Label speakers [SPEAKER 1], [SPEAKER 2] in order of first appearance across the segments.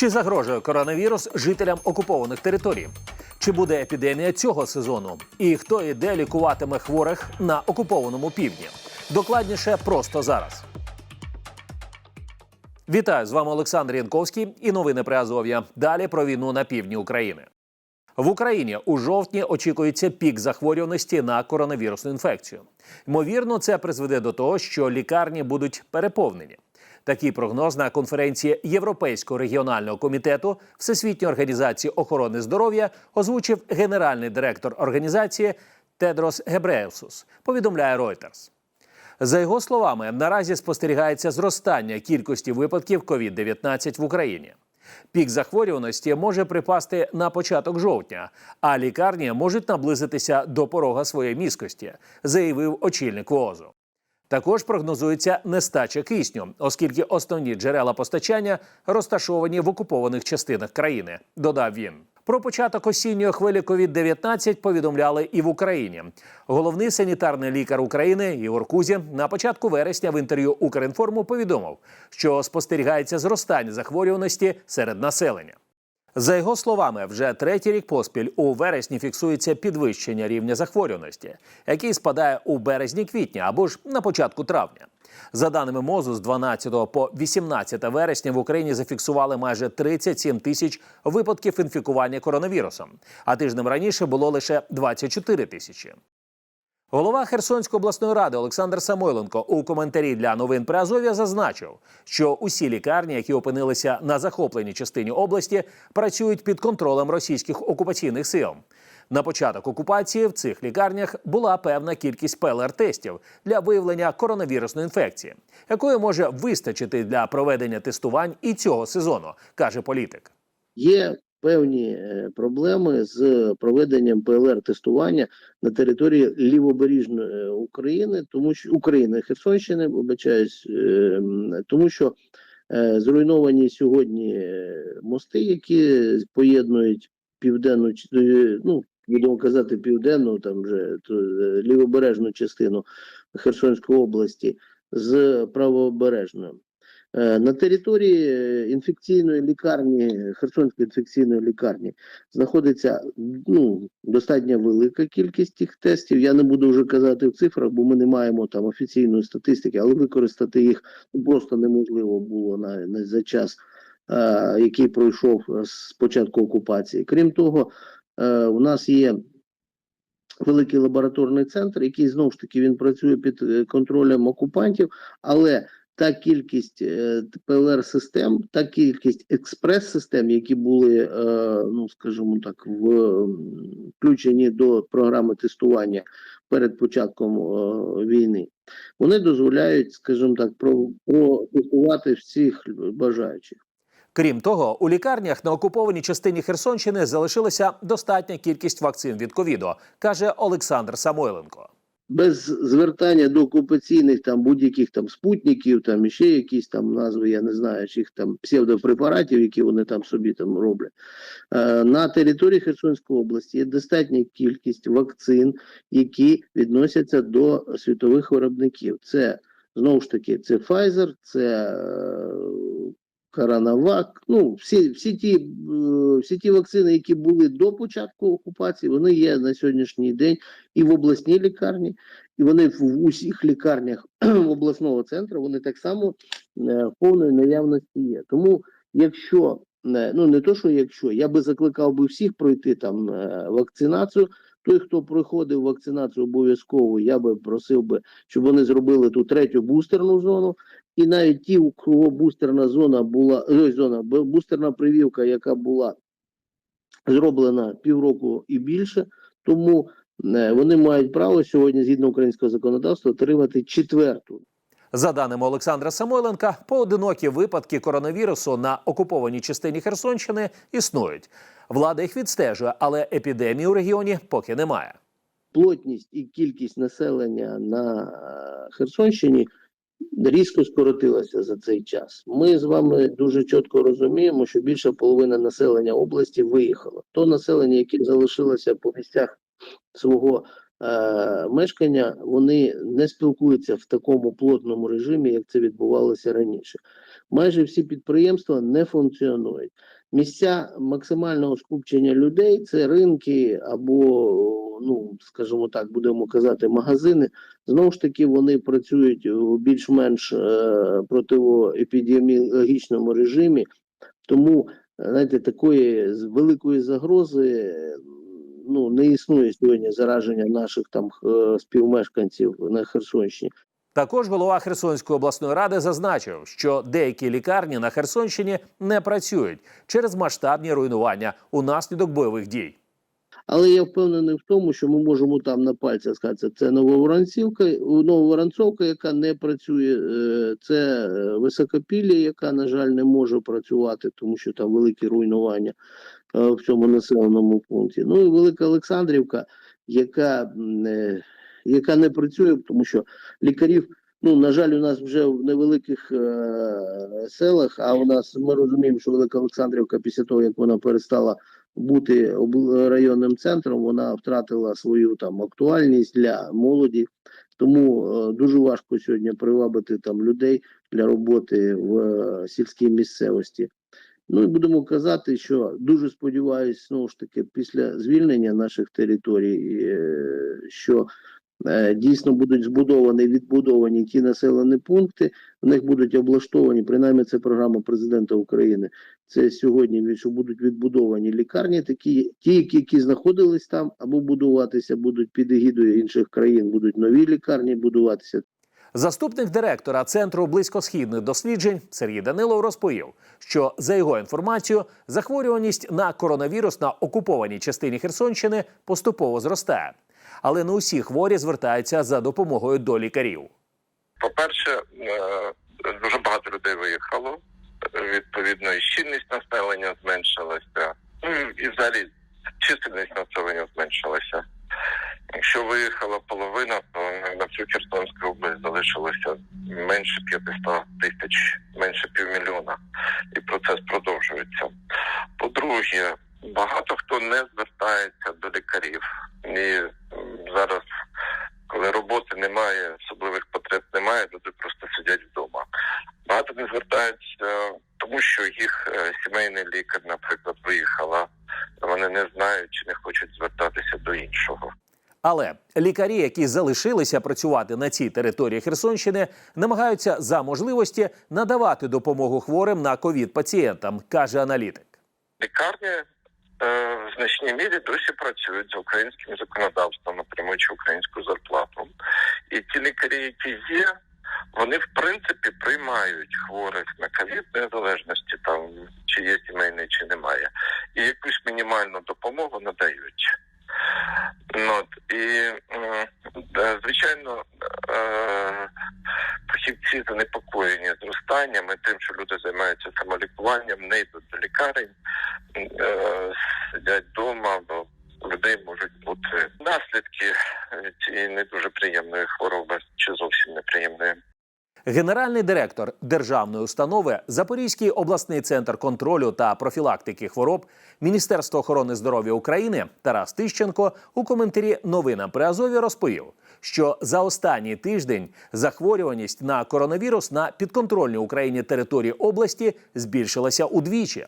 [SPEAKER 1] Чи загрожує коронавірус жителям окупованих територій? Чи буде епідемія цього сезону? І хто і де лікуватиме хворих на окупованому півдні? Докладніше просто зараз. Вітаю з вами Олександр Янковський і новини при Азов'я. Далі про війну на півдні України. В Україні у жовтні очікується пік захворюваності на коронавірусну інфекцію. Ймовірно, це призведе до того, що лікарні будуть переповнені. Такий прогноз на конференції Європейського регіонального комітету Всесвітньої організації охорони здоров'я озвучив генеральний директор організації Тедрос Гебреєсус. Повідомляє Reuters. За його словами, наразі спостерігається зростання кількості випадків COVID-19 в Україні. Пік захворюваності може припасти на початок жовтня, а лікарні можуть наблизитися до порога своєї міськості, заявив очільник ВООЗу. Також прогнозується нестача кисню, оскільки основні джерела постачання розташовані в окупованих частинах країни, додав він. Про початок осінньої хвилі COVID-19 повідомляли і в Україні. Головний санітарний лікар України Ігор Кузі на початку вересня в інтерв'ю Укрінформу повідомив, що спостерігається зростання захворюваності серед населення. За його словами, вже третій рік поспіль у вересні фіксується підвищення рівня захворюваності, який спадає у березні-квітні або ж на початку травня. За даними МОЗу, з 12 по 18 вересня в Україні зафіксували майже 37 тисяч випадків інфікування коронавірусом, а тижнем раніше було лише 24 тисячі. Голова Херсонської обласної ради Олександр Самойленко у коментарі для новин при Азов'я зазначив, що усі лікарні, які опинилися на захопленій частині області, працюють під контролем російських окупаційних сил. На початок окупації в цих лікарнях була певна кількість ПЛР-тестів для виявлення коронавірусної інфекції, якої може вистачити для проведення тестувань і цього сезону, каже політик.
[SPEAKER 2] Є певні е, проблеми з проведенням ПЛР-тестування на території лівобережної України, тому що України Херсонщини, вибачаюсь, е, тому що е, зруйновані сьогодні е, мости, які поєднують південну е, ну будемо казати південну, там вже е, лівобережну частину Херсонської області з правобережною. Е, На території е, інфекційної лікарні, Херсонської інфекційної лікарні, знаходиться ну, достатньо велика кількість тих тестів. Я не буду вже казати в цифрах, бо ми не маємо там офіційної статистики, але використати їх просто неможливо було на, на за час, е, який пройшов з початку окупації. Крім того, е, у нас є великий лабораторний центр, який знову ж таки він працює під е, контролем окупантів, але та кількість е, ПЛР-систем, та кількість експрес-систем, які були, е, ну скажімо так, в, включені до програми тестування перед початком е, війни, вони дозволяють, скажімо так, протестувати всіх бажаючих.
[SPEAKER 1] Крім того, у лікарнях на окупованій частині Херсонщини залишилася достатня кількість вакцин від ковіду, каже Олександр Самойленко.
[SPEAKER 2] Без звертання до окупаційних там будь-яких там спутників, там ще якісь там назви, я не знаю, чи їх там псевдопрепаратів, які вони там собі там роблять. Е, на території Херсонської області є достатня кількість вакцин, які відносяться до світових виробників. Це знову ж таки це Pfizer, це е, Коронавак, ну всі, всі ті е, всі ті вакцини, які були до початку окупації, вони є на сьогоднішній день і в обласній лікарні, і вони в усіх лікарнях обласного центру вони так само е, в повної наявності є. Тому, якщо е, ну не то, що якщо я би закликав би всіх пройти там вакцинацію. Той, хто проходив вакцинацію обов'язково, я би просив би, щоб вони зробили ту третю бустерну зону. І навіть ті, у кого бустерна зона була, ой, зона, бу- бустерна прививка, яка була зроблена півроку і більше, тому е, вони мають право сьогодні, згідно українського законодавства, отримати четверту
[SPEAKER 1] За даними Олександра Самойленка, поодинокі випадки коронавірусу на окупованій частині Херсонщини існують. Влада їх відстежує, але епідемії у регіоні поки немає.
[SPEAKER 2] плотність і кількість населення на е, Херсонщині різко скоротилася за цей час. Ми з вами дуже чітко розуміємо, що більша половина населення області виїхало. То населення, яке залишилося по місцях свого е, мешкання, вони не спілкуються в такому плотному режимі, як це відбувалося раніше. майже всі підприємства не функціонують. Місця максимального скупчення людей це ринки або, ну скажімо так, будемо казати, магазини. Знову ж таки, вони працюють у більш-менш е, протиоепідеміологічному режимі, тому знаєте, такої великої загрози ну не існує сьогодні зараження наших там е, співмешканців на Херсонщині.
[SPEAKER 1] Також голова Херсонської обласної ради зазначив, що деякі лікарні на Херсонщині не працюють через масштабні руйнування унаслідок бойових дій.
[SPEAKER 2] Але я впевнений в тому, що ми можемо там на пальцях сказати, це Нововоронцівка, Нововоронцовка, яка не працює, е, це е, Високопілля, яка, на жаль, не може працювати, тому що там великі руйнування е, в цьому населеному пункті. Ну і Велика Олександрівка, яка, яка не працює, тому що лікарів. Ну, на жаль, у нас вже в невеликих е- селах, а у нас ми розуміємо, що Велика Олександрівка після того, як вона перестала бути районним центром, вона втратила свою там актуальність для молоді. Тому е, дуже важко сьогодні привабити там людей для роботи в е, сільській місцевості. Ну і будемо казати, що дуже сподіваюся, знову ж таки, після звільнення наших територій, е, що дійсно будуть збудовані, відбудовані ті населені пункти, в них будуть облаштовані, принаймні це програма президента України. Це сьогодні що будуть відбудовані лікарні, такі ті, які, які знаходились там, або будуватися будуть під егідою інших країн, будуть нові лікарні будуватися.
[SPEAKER 1] Заступник директора Центру близькосхідних досліджень Сергій Данилов розповів, що за його інформацією, захворюваність на коронавірус на окупованій частині Херсонщини поступово зростає, але не усі хворі звертаються за допомогою до лікарів.
[SPEAKER 3] По-перше, е, дуже багато людей виїхало. Відповідно, і щільність населення зменшилася. Ну і взагалі чисельність населення зменшилася. Якщо виїхала половина, то на всю Херсонську область залишилося менше 500 тисяч, менше півмільйона. І процес продовжується. По-друге, багато хто не звертається до лікарів. І зараз коли роботи немає, особливих потреб немає, люди просто сидять вдома. Багато не звертаються, тому що їх е, сімейний лікар, наприклад, виїхала. Вони не знають чи не хочуть звертатися до іншого.
[SPEAKER 1] Але лікарі, які залишилися працювати на цій території Херсонщини, намагаються за можливості надавати допомогу хворим на ковід пацієнтам, каже аналітик.
[SPEAKER 3] Лікарні в значній мірі досі працюють за українським законодавством, отримуючи українську зарплату. І ті лікарі, які є, вони в принципі приймають хворих на ковід незалежності там чи є сімейний, чи немає, і якусь мінімальну допомогу надають. Ну, от, і е, звичайно, е, фахівці занепокоєні зростанням і тим, що люди займаються самолікуванням, не йдуть до лікарень, е, сидять вдома, бо у людей можуть бути наслідки е, цієї не дуже приємної хвороби чи зовсім неприємної.
[SPEAKER 1] Генеральний директор державної установи Запорізький обласний центр контролю та профілактики хвороб Міністерства охорони здоров'я України Тарас Тищенко у коментарі новинам при Азові розповів, що за останній тиждень захворюваність на коронавірус на підконтрольній Україні території області збільшилася удвічі.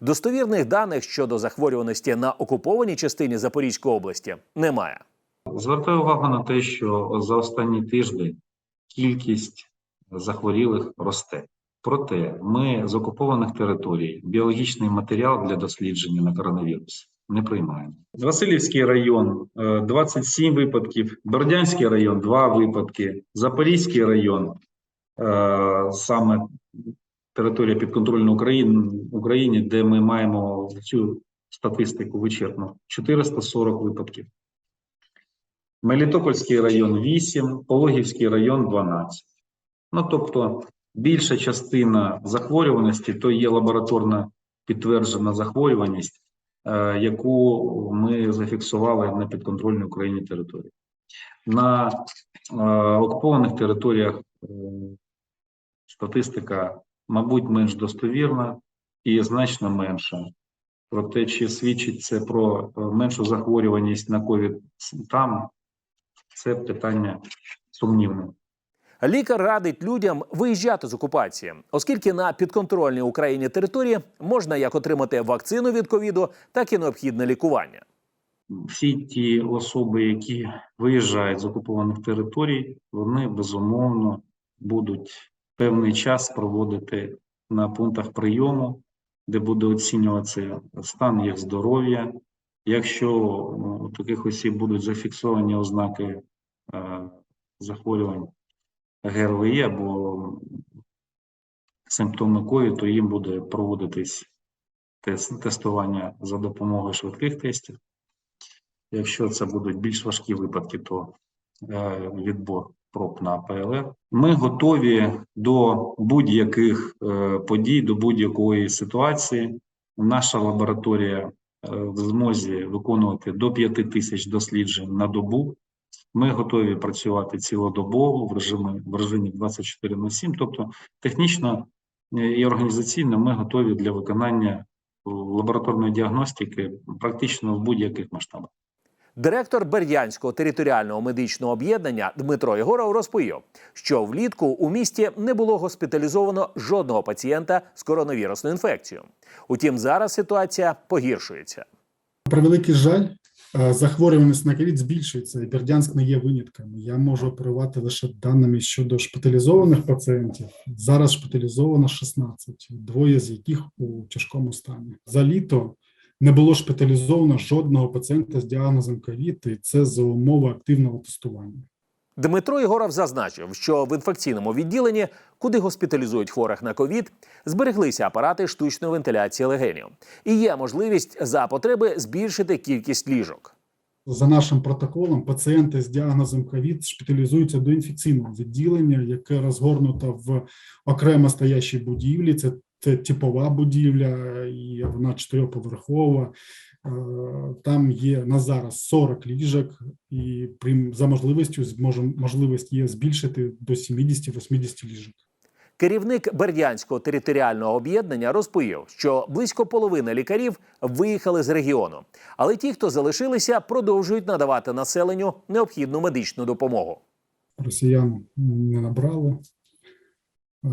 [SPEAKER 1] Достовірних даних щодо захворюваності на окупованій частині Запорізької області немає.
[SPEAKER 4] Звертаю увагу на те, що за останній тиждень кількість захворілих росте. Проте ми з окупованих територій біологічний матеріал для дослідження на коронавірус не приймаємо. Васильівський район е, 27 випадків, Бердянський район 2 випадки, Запорізький район е, саме територія підконтрольної України, Україні, де ми маємо цю статистику вичерпну 440 випадків. Мелітопольський район 8, Пологівський район 12. Ну, тобто, більша частина захворюваності то є лабораторна підтверджена захворюваність, е, яку ми зафіксували на підконтрольній Україні території. На е, окупованих територіях е, статистика, мабуть, менш достовірна і значно менша. Проте, чи свідчить це про меншу захворюваність на ковід там, це питання сумнівне.
[SPEAKER 1] Лікар радить людям виїжджати з окупації, оскільки на підконтрольній Україні території можна як отримати вакцину від ковіду, так і необхідне лікування.
[SPEAKER 4] всі ті особи, які виїжджають з окупованих територій, вони безумовно будуть певний час проводити на пунктах прийому, де буде оцінюватися стан їх здоров'я. Якщо ну, у таких осіб будуть зафіксовані ознаки е, захворювань ГРВІ або симптоми ковід, то їм буде проводитись тестування за допомогою швидких тестів. Якщо це будуть більш важкі випадки, то е, відбор проб на ПЛР. Ми готові до будь-яких е, подій, до будь-якої ситуації. Наша лабораторія в змозі виконувати до 5 тисяч досліджень на добу. Ми готові працювати цілодобово в режимі, в режимі 24 на 7. Тобто технічно е, і організаційно ми готові для виконання лабораторної діагностики практично в будь-яких масштабах.
[SPEAKER 1] Директор Бердянського територіального медичного об'єднання Дмитро Єгоров розповів, що влітку у місті не було госпіталізовано жодного пацієнта з коронавірусною інфекцією. Утім, зараз ситуація погіршується.
[SPEAKER 5] На превеликий жаль, е, захворюваність на ковід збільшується, і Бердянськ не є винятком. Я можу оперувати лише даними щодо шпиталізованих пацієнтів. Зараз шпиталізовано 16, двоє з яких у тяжкому стані. За літо не було шпиталізовано жодного пацієнта з діагнозом ковід, і це за умови активного тестування.
[SPEAKER 1] Дмитро Єгоров зазначив, що в інфекційному відділенні, куди госпіталізують хворих на ковід, збереглися апарати штучної вентиляції легенів, і є можливість за потреби збільшити кількість ліжок.
[SPEAKER 5] За нашим протоколом, пацієнти з діагнозом ковід шпиталізуються до інфекційного відділення, яке розгорнуто в окремо стоящій будівлі. Це, це типова будівля, і вона чотириповерхова. Е, Там є на зараз 40 ліжок, і при за можливістю зможем можливість є збільшити до 70-80 ліжок.
[SPEAKER 1] Керівник Бердянського територіального об'єднання розповів, що близько половини лікарів виїхали з регіону, але ті, хто залишилися, продовжують надавати населенню необхідну медичну допомогу.
[SPEAKER 5] Росіян не набрали. Е,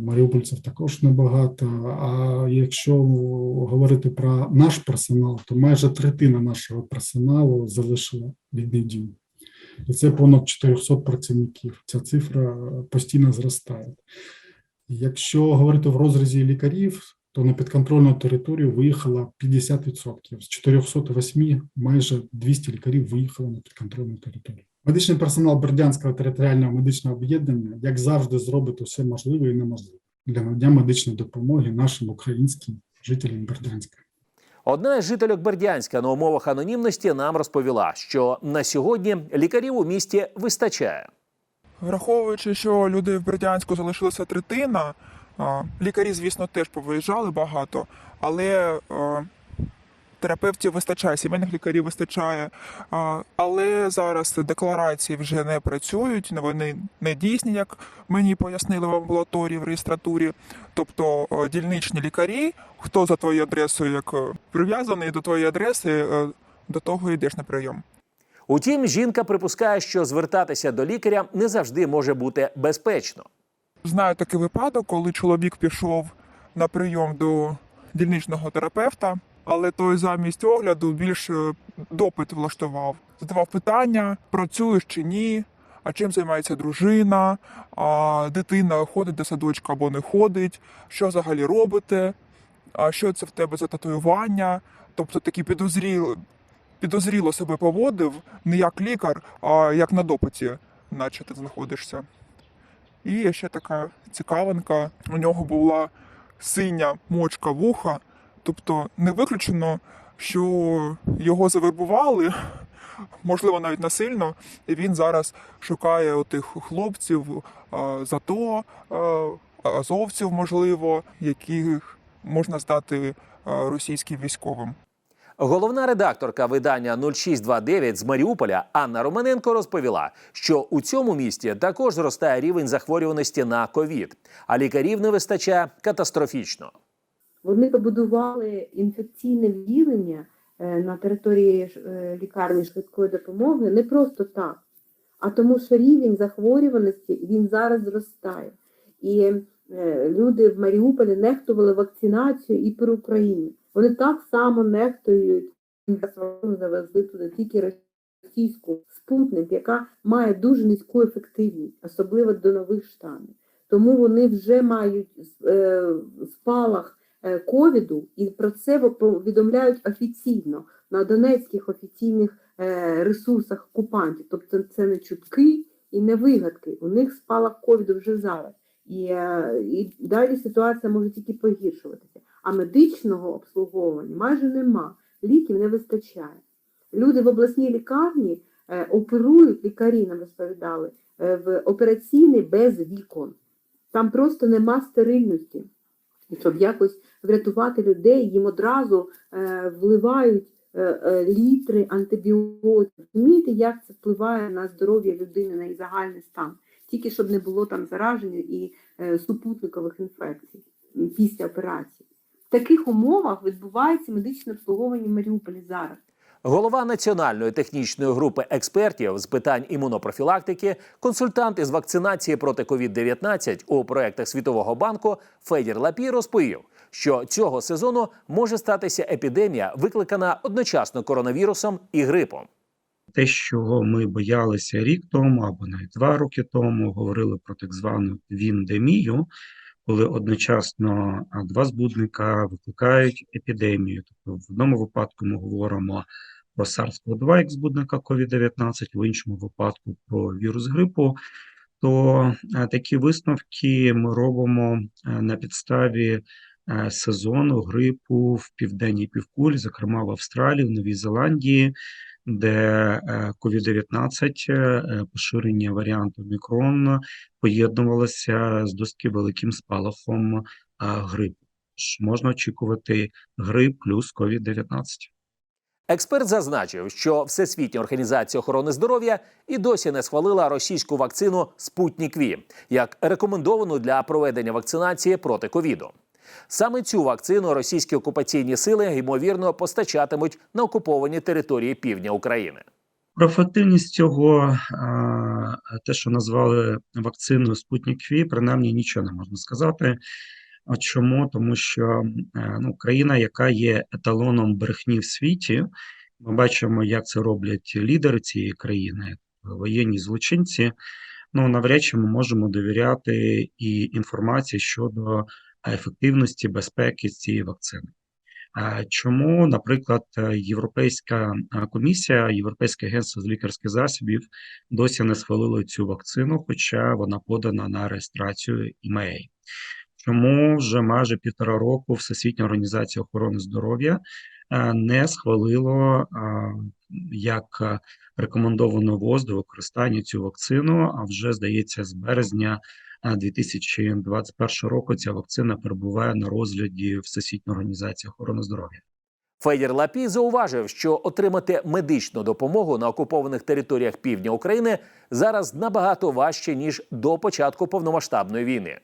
[SPEAKER 5] Маріупольців також небагато. А якщо говорити про наш персонал, то майже третина нашого персоналу залишила рідний дім. І це понад 400 працівників. Ця цифра постійно зростає. Якщо говорити в розрізі лікарів, то на підконтрольну територію виїхало 50%. З 408 майже 200 лікарів виїхало на підконтрольну територію. Медичний персонал Бердянського територіального медичного об'єднання, як завжди, зробить усе можливе і неможливе для надання медичної допомоги нашим українським жителям Бердянська.
[SPEAKER 1] Одна із жительок Бердянська на умовах анонімності нам розповіла, що на сьогодні лікарів у місті вистачає.
[SPEAKER 6] Враховуючи, що людей в Бердянську залишилася третина, лікарі, звісно, теж повиїжджали багато, але терапевтів вистачає, сімейних лікарів вистачає. Але зараз декларації вже не працюють, вони не дійсні, як мені пояснили в амбулаторії, в реєстратурі. Тобто дільничні лікарі, хто за твоєю адресою як е, прив'язаний до твоєї адреси, е, до того йдеш на прийом.
[SPEAKER 1] Утім, жінка припускає, що звертатися до лікаря не завжди може бути безпечно.
[SPEAKER 6] Знаю такий випадок, коли чоловік пішов на прийом до дільничного терапевта, але той замість огляду більш допит влаштував. Задавав питання: працюєш чи ні, а чим займається дружина, а дитина ходить до садочка або не ходить, що взагалі робите, а що це в тебе за татуювання. Тобто такі підозріло, підозріло себе поводив не як лікар, а як на допиті, наче ти знаходишся. І ще така цікавинка. У нього була синя мочка вуха, тобто не виключено, що його завербували, можливо, навіть насильно, і він зараз шукає отих хлопців а, з азовців, можливо, яких можна стати російським військовим.
[SPEAKER 1] Головна редакторка видання 0629 з Маріуполя Анна Романенко розповіла, що у цьому місті також зростає рівень захворюваності на ковід, а лікарів не вистачає катастрофічно.
[SPEAKER 7] Вони побудували інфекційне відділення е, на території е, лікарні швидкої допомоги не просто так, а тому, що рівень захворюваності він зараз зростає. І е, люди в Маріуполі нехтували вакцинацією і при Україні. Вони так само нехтують. Завезли туди тільки російську спутник, яка має дуже низьку ефективність, особливо до нових штамів. Тому вони вже мають спалах ковіду, і про це повідомляють офіційно на донецьких офіційних е, ресурсах окупантів. Тобто це не чутки і не вигадки. У них спалах ковіду вже зараз. І, е, і далі ситуація може тільки погіршуватися. А медичного обслуговування майже нема, ліків не вистачає. Люди в обласній лікарні е, оперують, лікарі нам розповідали, е, в операційний без вікон. Там просто нема стерильності. Щоб якось врятувати людей, їм одразу е, вливають е, е, літри антибіотиків. Розумієте, як це впливає на здоров'я людини, на її загальний стан? Тільки щоб не було там зараження і е, супутникових інфекцій після операції. В таких умовах відбувається медичне обслуговування Маріуполі зараз.
[SPEAKER 1] Голова національної технічної групи експертів з питань імунопрофілактики, консультант із вакцинації проти COVID-19 у проектах Світового банку Федір Лапій розповів, що цього сезону може статися епідемія, викликана одночасно коронавірусом і грипом.
[SPEAKER 8] те, що ми боялися рік тому або навіть два роки тому, говорили про так звану віндемію, коли одночасно два збудника викликають епідемію. Тобто в одному випадку ми говоримо про SARS-CoV-2 як збудника COVID-19, в іншому випадку про вірус грипу. То такі висновки ми робимо на підставі сезону грипу в південній півкулі, зокрема в Австралії, в Новій Зеландії, де е, COVID-19, е, поширення варіанту Омікрон поєднувалося з досить великим спалахом е, грипу. Можна очікувати грип плюс COVID-19.
[SPEAKER 1] Експерт зазначив, що Всесвітня організація охорони здоров'я і досі не схвалила російську вакцину Спутнік Ві як рекомендовану для проведення вакцинації проти ковіду. Саме цю вакцину російські окупаційні сили ймовірно постачатимуть на окуповані території півдня України.
[SPEAKER 8] Про ефективність цього, те, що назвали вакциною Спутник Ві, принаймні нічого не можна сказати. А чому? Тому що е, ну, країна, яка є еталоном брехні в світі, ми бачимо, як це роблять лідери цієї країни, воєнні злочинці. Ну, навряд чи ми можемо довіряти і інформації щодо ефективності безпеки цієї вакцини. Чому, наприклад, Європейська комісія, Європейське агентство з лікарських засобів досі не схвалило цю вакцину, хоча вона подана на реєстрацію EMA. Чому вже майже півтора року Всесвітня організація охорони здоров'я е, не схвалило е, як е, рекомендовану ВОЗ до використання цю вакцину, а вже здається, з березня е, 2021 року ця вакцина перебуває на розгляді Всесвітньої організації охорони здоров'я.
[SPEAKER 1] Федір Лапій зауважив, що отримати медичну допомогу на окупованих територіях півдня України зараз набагато важче ніж до початку повномасштабної війни.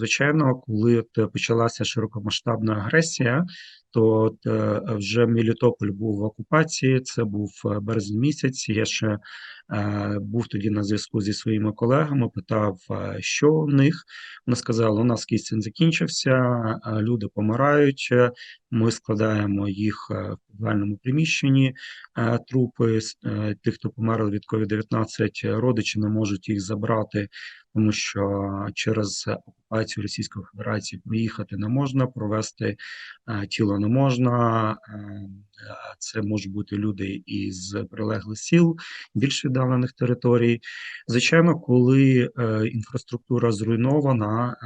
[SPEAKER 8] Звичайно, коли от почалася широкомасштабна агресія, то е, вже Мелітополь був в окупації. Це був е, березень місяць. Я ще е, був тоді на зв'язку зі своїми колегами. Питав, е, що в них. Вони сказали, у нас кисень закінчився, е, люди помирають. е, Ми складаємо їх е, в підвальному приміщенні. е, Трупи е, тих, хто померли від COVID-19, родичі не можуть їх забрати тому що через окупацію Російської Федерації проїхати не можна, провести е, тіло не можна. е, е, Це можуть бути люди із прилеглих сіл, більш віддалених територій. Звичайно, коли інфраструктура зруйнована,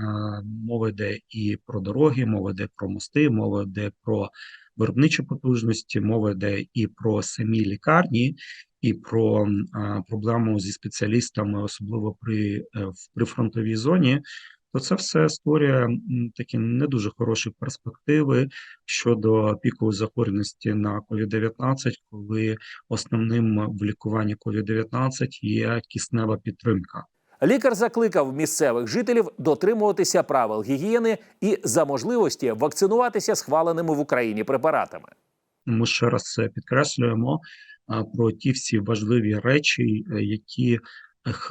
[SPEAKER 8] мова йде і про дороги, мова йде про мости, мова йде про виробничі потужності, мова йде і про самі лікарні, і про проблему зі спеціалістами, особливо при, е, в прифронтовій зоні, то це все створює такі не дуже хороші перспективи щодо пікової захворюваності на COVID-19, коли основним в лікуванні COVID-19 є киснева підтримка.
[SPEAKER 1] Лікар закликав місцевих жителів дотримуватися правил гігієни і за можливості вакцинуватися схваленими в Україні препаратами.
[SPEAKER 8] Ми ще раз це підкреслюємо. Про ті всі важливі речі, е, які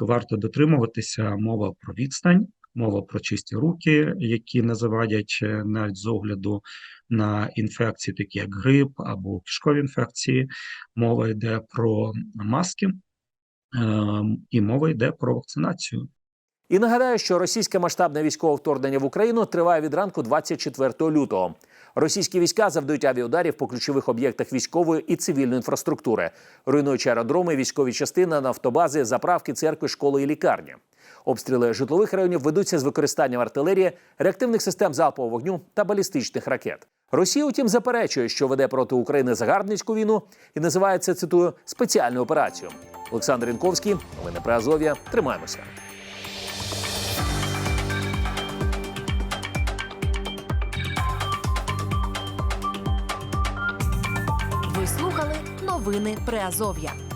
[SPEAKER 8] варто дотримуватися. Мова про відстань, мова про чисті руки, які не завадять е, навіть з огляду на інфекції, такі як грип або кишкові інфекції. Мова йде про маски, ем, і мова йде про вакцинацію.
[SPEAKER 1] І нагадаю, що російське масштабне військове вторгнення в Україну триває від ранку 24 лютого. Російські війська завдають авіаударів по ключових об'єктах військової і цивільної інфраструктури, руйнуючи аеродроми, військові частини, нафтобази, заправки, церкви, школи і лікарні. Обстріли житлових районів ведуться з використанням артилерії, реактивних систем залпового вогню та балістичних ракет. Росія, утім, заперечує, що веде проти України загарбницьку війну і називає це цитую спеціальну операцію. Олександр Інковський, новини про Азов'я. Тримаємося.
[SPEAKER 9] Новини Приазов'я.